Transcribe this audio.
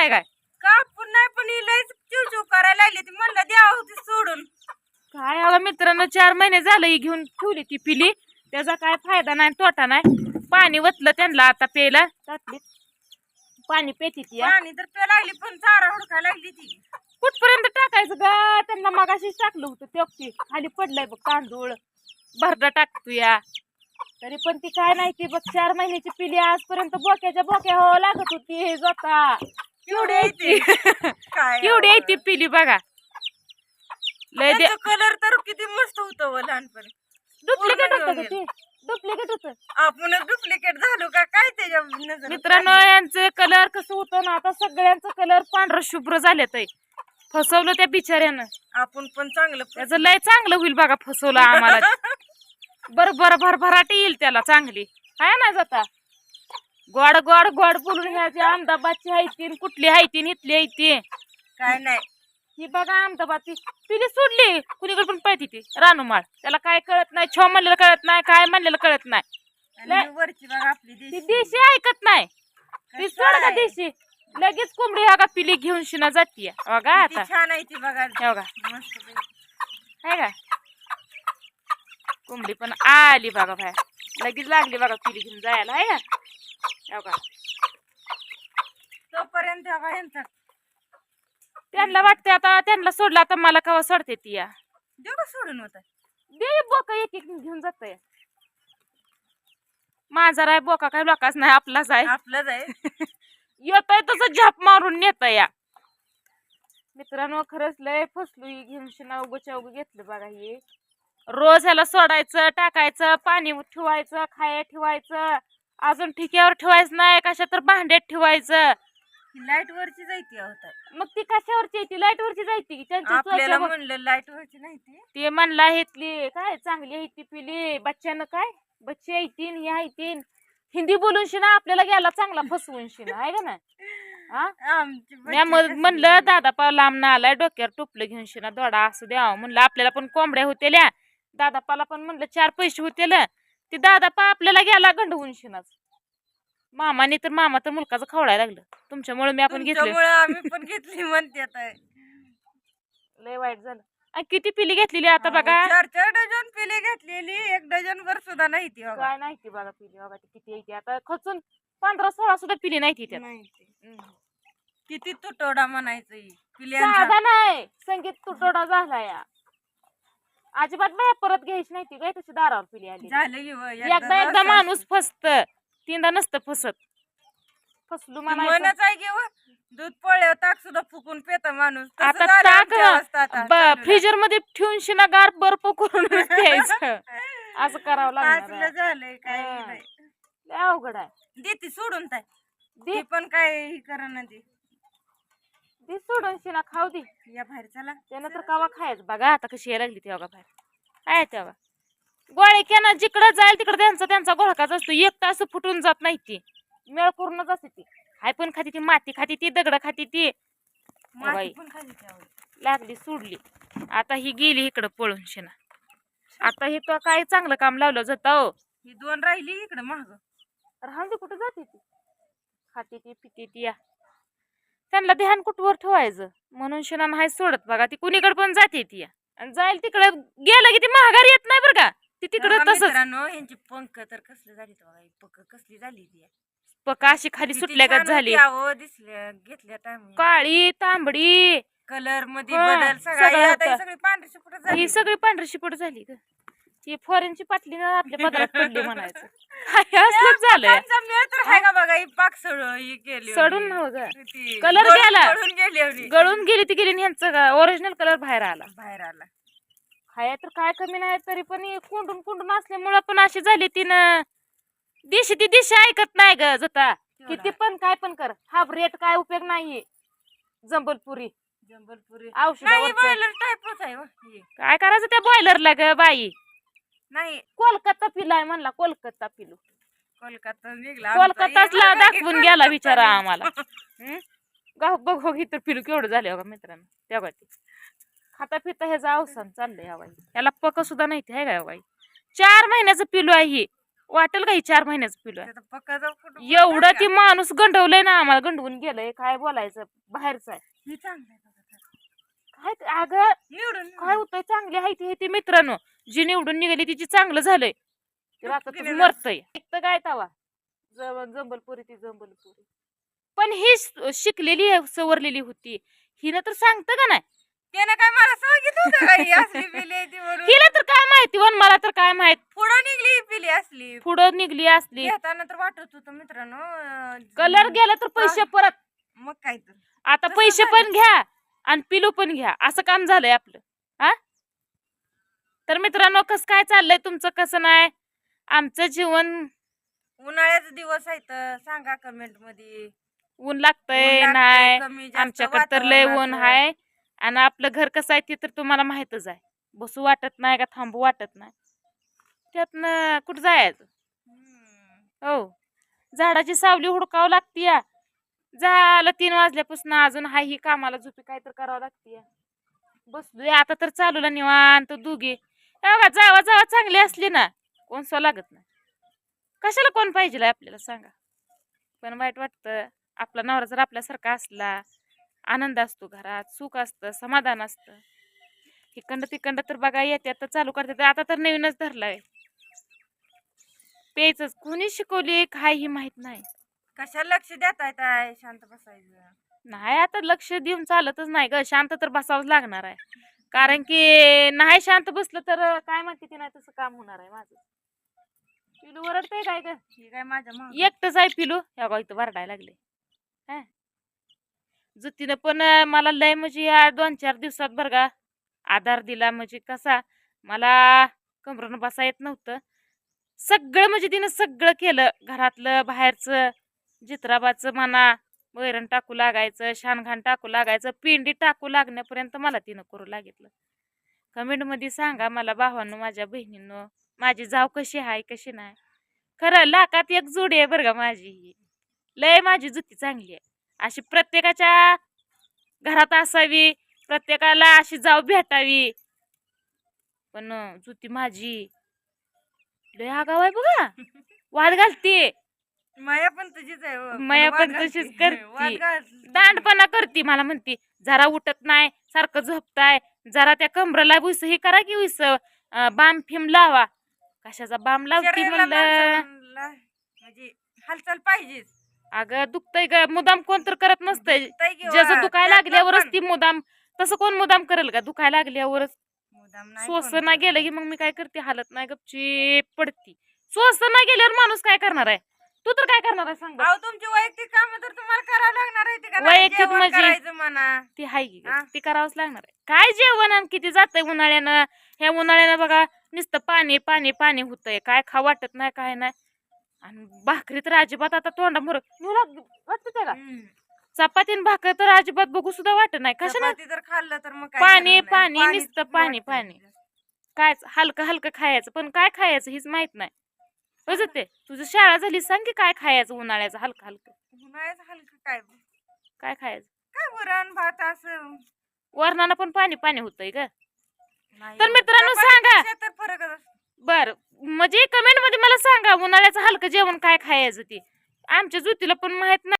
कापलाय काय? कापून नाही पण ही लयच चिवचिव करायला लागली ती. म्हणलं द्यावं होती सोडून. काय अगं मित्रांनो चार महिने झालं ही घेऊन ठेवली ती पिली. त्याचा काय फायदा नाही तोटा नाही. पाणी वतलं त्यांना आता प्यायला. पाणी पेती ती हा. पाणी तर प्या लागली पण चारा हुडकायला लागली ती. कुठपर्यंत टाकायचं ग? त्यांना मगाशीच टाकलं होतं ते खाली पडलंय बघ तांदूळ. भरडा टाकतो या तरी पण ती काय नाही ती बघ चार महिन्याची पिली आजपर्यंत बोक्याच्या बोक्या हो लागत होती हे जोता. केवढी आहे ती. काय केवढी आहे ती पिली बघा. लय दे कलर तर किती मस्त होतं व लहानपणी. डुप्लिकेट होतं ते? डुप्लिकेट होतं. आपणच डुप्लिकेट झालो का? काय त्याच्या नजरेत? मित्रांनो यांचं कलर कसं होतं ना आता सगळ्यांचं कलर पांढरं शुभ्र झालेत फसवलं त्या बिचाऱ्यानं. आपण पण चांगलं त्याचं लय चांगलं होईल बघा फसवलं आम्हाला. बर बर भरभराटी येईल त्याला चांगली. आहे ना जाता? गोड गोड गोड बोलून ह्याची अहमदाबादची आहे ती कुठली आहे ती इथली आहे ती. काय नाही. ही बघा अहमदाबाद ती पिली सोडली. कुणीकडे पण पळती ती. रानुमाळ त्याला काय कळत नाही. छो म्हणलेलं कळत नाही. काय म्हणलेलं कळत नाही. आणि ही वरची बघा आपली ती देशी. देशी ऐकत नाही. ती सोड का? देशी. लगेच कोंबडी हा का पिली घेऊन शिना जातीय. बघा किती आता. छान आहे ती बघा. हे बघा मस्त पैकी. आहे का कोंबडी पण आली बघा बाहेर. लगेच लागली बघा पिली घेऊन जायला. आहे का तोपर्यंत यांचा त्यांना वाटते आता त्यांना सोडलं आता मला कवा सोडते ती या? देऊ का सोडून होता दे बोका एक एक घेऊन जात माझा राय बोका काय लोकाच नाही आपलाच आहे. आपलंच आहे. येत आहे तसं झाप मारून नेत या. मित्रांनो खरंच लय फसलो घेऊन शिना उगच्या उग घेतलं बघा हे. रोज ह्याला सोडायचं टाकायचं पाणी ठेवायचं खाया ठेवायचं. अजून ठिक्यावर ठेवायचं नाही कशा तर भांड्यात ठेवायचं? लाइट वरची जायती होता मग ती कशावरची आहे ती? लाइट वरची जायती की त्यांच्या आपल्याला म्हणलं लाइट वरची नाही ती. ते म्हणला हेतली काय चांगली आहे ती पिली बच्च्यानं काय? बच्चे ऐतीन हे ऐतीन हिंदी बोलून शिना आपल्याला गेला चांगला फसवून शिना आहे का ना हा? आमची मी बच्ची मग म्हणलं आहे. दादा पा लांब ना आलाय डोक्यावर टोपलं घेऊन शिना दोडा असू द्या. म्हणलं आपल्याला पण कोंबड्या होतेल्या. दादापाला पण म्हणलं चार पैसे होतेल. ते दादापा आपल्याला गेला गंडवून शिनाच मामाने तर मामा तर मुलकाचं खवडायला लागलं. तुमच्यामुळे मी आपण घेतलं. तुमच्यामुळं आम्ही पण घेतली म्हणते आता. लय वाईट झालं. आणि किती पिली घेतलेली आता बघा. चार चार डझन पिले घेतलेली एक डझन वर सुद्धा नाही ती बघा. काय नाही ती बघा पिली बघा ती किती येते आता खचून पंधरा सोळा सुद्धा पिली नाही ती त्यात. नाही ती. हम्म. किती तुटवडा म्हणायचं ही. पिल्यांचा. साधा नाही. संगीत तुटवडा झाला या. अजिबात बाया परत घ्यायची नाही ती काय तशी दारावर पिली आली झालं की व, एकदा एकदा माणूस फसत तीनदा नसतं फसत. फसलू. म्हणायचं. आहे की व, दूध पोळ्या ताक सुद्धा फुकून पेता माणूस. तसं आता झालं ताक आमची अवस्था आता चालू फ्रीजरमध्ये ठेवून शिना गार बर्फ करून प्यायचं असं करावं लागणार आहे. झालंय काय हा. नाही. लय अवघड आहे. देते सोडून दे ती पण काय ही करा ती. दे सोडून शिना खाऊ दे. या बाहेर चला. त्यानं तर कवा खायचं? बघा आता कशी यायला लागली तेव्हा बाहेर. काय तेव्हा. गोळे केना जिकडं जाईल तिकडं त्यांचा त्यांचा गोळकाच असतो. एक तास फुटून जात नाही ती. मेळ करूनच असते ती. हाय पण खाती ती माती खाती ती दगड खाती ती. माती बाई. पण खाली त्यावर. लागली सोडली. आता ही गेली इकडं पळून शिना आता ही तो काय चांगलं काम लावलं जात हो. ही दोन राहिली इकडे माग. राहून दे कुठं जाते ती? खाते ती पिते ती या. त्यांना ध्यान कुठवर ठेवायचं? म्हणून शिना नाही सोडत बघा ती कुणीकडे पण जाते ती. आणि जाईल तिकडे गेलं की ती महागारी येत नाही बरं का? ती तिकडे तसंच. मित्रांनो यांची पंख तर कसली झाली बघा ही पंख कसली झाली ती. पका अशी खाली सुटल्यागत झाली? दिसल्या घेतल्या टाइम काळी तांबडी. कलरमध्ये हा, बदल सगळा. सगळं आता होतं. सगळी पांढरी शिपट झाली? ही सगळी पांढरी शिपट झाली ग? ती फॉरेनची पाटली ना आपल्या पदरात पडली म्हणायचं. काय असलंच झालंय. त्यांचा मेळ तर आहे का बघा ही पाक सड ही गेली सडून होती. नव्ह ग. ती कलर गळून- गेला. गळून गेली होती. गळून गेली ती गेली ह्यांचं ओरिजिनल कलर बाहेर आला. बाहेर आला. खाया तर काय कमी नाही तरी पण हे कोंडून कोंडून असल्यामुळं पण अशी झाली तिनं दिशी ती दिशी ऐकत नाही ग जता. किती पण काय पण कर. हा रेट काय उपयोग नाहीये. जंबलपुरी. जंबलपुरी. नाही बॉयलर टाईपच आहे हो, ही. काय करायचं त्या बॉयलरला ग बाई? नाही. कोलकाता पिलाय म्हणला कोलकाता पिलू. कोलकाता निघला आमचा. कोलकाताचला हे बघा की दाखवून गेला बिचारा. आम्हाला. हं? गाव बघ हो इथं पिलू केवढं झाले बघा मित्रांनो. त्या बाई. खाता पिता ह्याचं अवसान चाललंय या बाई. याला पक सुद्धा नाही आहे का बाई? चार महिन्याचं पिलू आहे हे. वाटेल काही चार महिन्याचं जाऊ कुठं एवढं ती का? माणूस गंडवलंय ना आम्हाला गंडवून गेलंय. काय बोलायचं? बाहेरचं आहे. हे आहे तर. काय अगं काय होतंय? चांगली आहे ती मित्रांनो. जी निवडून निघाली तिची चांगलं झालंय. तर आता मरतय. काय तवा? जंबलपुरी ती जंबलपुरी. पण ही शिकलेली सवरलेली होती. हिनं तर सांगतं का नाही? त्यानं काय मला सांगितलं होतं का? ही असली पिली आहे ती म्हणून. हिला तर काय माहिती वन मला तर काय माहीत. पुढं निघली ही पिली असली. पुढं निघली असली. घेताना तर वाटत होतं मित्रांनो अं, कलर गेला तर पैसे परत. मग काय तर. आता तसं पैसे झालं. पण घ्या आणि पिलू पण घ्या. असं काम झालंय आपलं. हा? तर मित्रांनो कसं काय चाललंय तुमचं? कसं नाही? आमचं जीवन? उन्हाळ्याचे दिवस आहेत सांगा कमेंटमध्ये ऊन लागतंय नाही. आमच्याकडे तर लय ऊन. आहे. आणि आपलं घर कसं आहे ते तर तुम्हाला माहितच आहे. बसू वाटत नाही का थांबू वाटत नाही. त्यातनं कुठं जायचं. हो. झाडाची सावली हुडकावं लागती या झालं तीन वाजल्यापासून अजून हाय ही कामाला झोपी काय तर करावं लागती बसलोय आता तर चालूला निवांत दुगी बघा जावा जावा चांगली असली ना कोण सो लागत नाही. कशाला कोण पाहिजे आपल्याला सांगा. पण वाईट वाटतं आपला नवरा जर आपल्यासारखा असला आनंद असतो घरात सुख असतं समाधान असतं. इकडं तिकडं तर बघा येते तर चालू करते आता तर नवीनच धरलाय. प्यायचंच. कोणी शिकवली काय ही माहीत नाही. कशाला लक्ष देत आहे? शांत बसायचं. नाही आता लक्ष देऊन चालतच नाही ग. शांत तर बसावंच लागणार आहे. कारण की नाही शांत बसलं तर काय म्हणते ते नाही तसं काम होणार आहे माझं. पिलू वरडतंय काय ग? ही काय माझ्या मागं. एकटंच आहे पिलू. ह्या बघा इथं वरडायला लागले. हा. जुतीनं पण मला लय म्हणजे या दोन चार दिवसात बरं का आधार दिला म्हणजे कसा मला कमरनं बसा येत नव्हतं. सगळं म्हणजे तिनं सगळं केलं. घरातलं बाहेरचं जित्राबाचं म्हणा वैरण टाकू लागायचं शानघाण टाकू लागायचं पिंडी टाकू लागण्यापर्यंत मला तिनं करू लागितलं. कमेंटमध्ये सांगा मला भावांनो माझ्या बहिणींनो माझी जाव कशी आहे कशी नाही. खरं लाकात एक जोडी आहे बरं का माझी. ही लय माझी जुती चांगली आहे. अशी प्रत्येकाच्या घरात असावी प्रत्येकाला अशी जाव भेटावी. पण जुती माझी. लय आगाव आहे बघा. वाद घालते. माया पण तुझीच आहे हो. माया पण. तशीच करती. दांडपणा करते मला म्हणते. जरा उठत नाही सारखं झोपताय. जरा त्या कमराला उस हे करा की उस बाम फिम लावा. कशाचा बाम लावती शरीराला म्हणलं? माणसाला म्हणजे हालचाल पाहिजेच. अगं दुखतय ग. मुदाम कोण तर करत नसतंय. किंवा ज्याचं दुखायला लागल्यावरच पण. ती मुदाम तसं कोण मुदाम करेल का दुखायला लागल्यावरच. मुद्दाम नाही कोण करत. गेलं की मग मी काय करते? हालत नाही गपची पडती. श्वास नाही गेल्यावर माणूस काय करणार आहे? तू तर काय करणार आहे सांग बरं. अहो तुमची वैयक्तिक काम तर तुम्हाला करावं लागणार आहे ते का नाही? वैयक्तिक जेवण म्हणजे? करायचं म्हणा ती हाय की हा? ती करावंच लागणार आहे काय जेवण आणि किती जातंय उन्हाळ्यानं ह्या उन्हाळ्यानं बघा नुसतं पाणी पाणी पाणी होतंय काय खा वाटत नाही काय नाही आणि भाकरी तर अजिबात आता तोंडामोर वाटत का हम्म. चपाती आणि भाकर तर अजिबात बघू सुद्धा वाटत नाही कशाला चपाती जर खाल्लं तर मग काय पाणी, करणार नाही. पाणी, नुसतं पाणी, वाटतं. पाणी. काय हलकं हलकं खायचं पण काय खायचं हेच माहीत नाही होत ते? तुझी शाळा झाली सांग की काय खायचं उन्हाळ्याचं हलकं हलकं. उन्हाळ्याचं हलकं काय काय खायचं? काय वरण भात असं. वरणानं पण पाणी पाणी होतंय ग. नाही तर एवढं. मित्रांनो सांगा. तर असतो. बर म्हणजे कमेंटमध्ये मला सांगा उन्हाळ्याचं हलकं जेवण काय खायचं ते? आमच्या जुतीला पण माहीत नाही